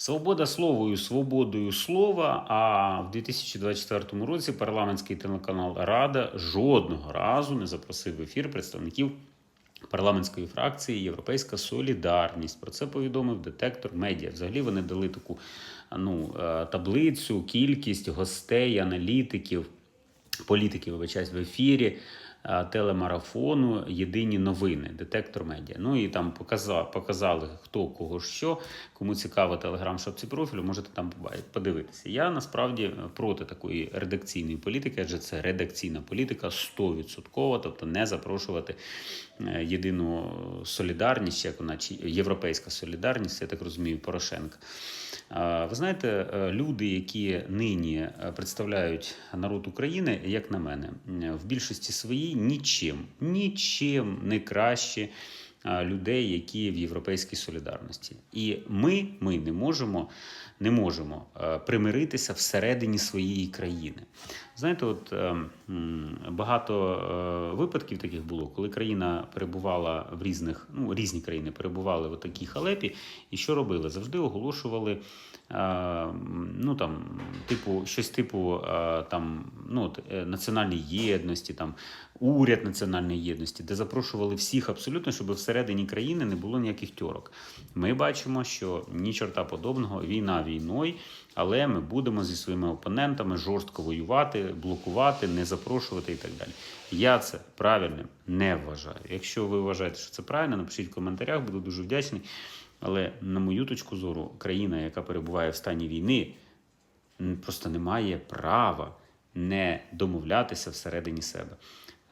Свобода словою, свободою слова. А в 2024 році парламентський телеканал Рада жодного разу не запросив в ефір представників парламентської фракції Європейська Солідарність. Про це повідомив детектор медіа. Взагалі вони дали таку ну, е, таблицю, кількість гостей, аналітиків, політиків, вибачаюсь, в ефірі. е, Телемарафону Єдині новини, детектор медіа. Ну і там показали, показали хто кого що. Кому цікаво телеграм шапці профілю, можете там подивитися. Я насправді проти такої редакційної політики, адже це редакційна політика 100%, тобто не запрошувати е, єдину солідарність, як вона чи європейська солідарність, я так розумію, Порошенка. Ви знаєте, е, люди, які нині е, представляють народ України, як на мене, в більшості своїй нічим, нічим не краще людей, які в європейській солідарності. І ми, ми не можемо, не можемо е, примиритися всередині своєї країни. Знаєте, от е, багато е, випадків таких було, коли країна перебувала в різних, ну різні країни перебували в такій халепі, і що робили? Завжди оголошували. е, Ну там, типу, щось типу е, там, ну, от, національної єдності, там уряд національної єдності, де запрошували всіх абсолютно, щоб всередині країни не було ніяких тьорок. Ми бачимо, що ні чорта подобного, війна війною, але ми будемо зі своїми опонентами жорстко воювати, блокувати, не запрошувати і так далі. Я це правильним не вважаю. Якщо ви вважаєте, що це правильно, напишіть в коментарях, буду дуже вдячний. Але на мою точку зору, країна, яка перебуває в стані війни, просто не має права не домовлятися всередині себе.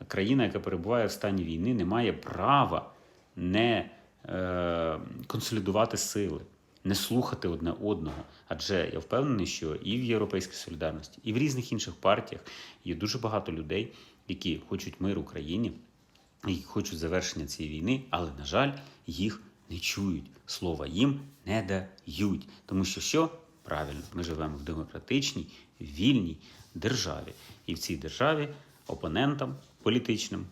Країна, яка перебуває в стані війни, не має права не е, консолідувати сили, не слухати одне одного. Адже я впевнений, що і в Європейській солідарності, і в різних інших партіях є дуже багато людей, які хочуть мир Україні, які хочуть завершення цієї війни, але, на жаль, їх не чують. Слова їм не дають. Тому що що? Правильно, ми живемо в демократичній, вільній державі. І в цій державі опонентам політичним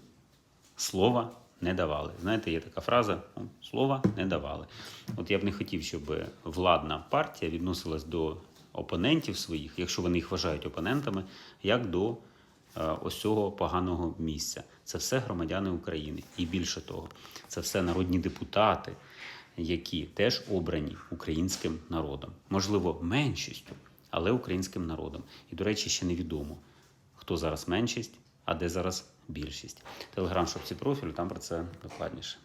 слова не давали. Знаєте, є така фраза слова не давали. От я б не хотів, щоб владна партія відносилась до опонентів своїх, якщо вони їх вважають опонентами, як до е, ось цього поганого місця. Це все громадяни України. І більше того, це все народні депутати, які теж обрані українським народом. Можливо, меншістю, але українським народом. І, до речі, ще невідомо, хто зараз меншість, а де зараз більшість. Телеграм шопці профіль, там про це докладніше.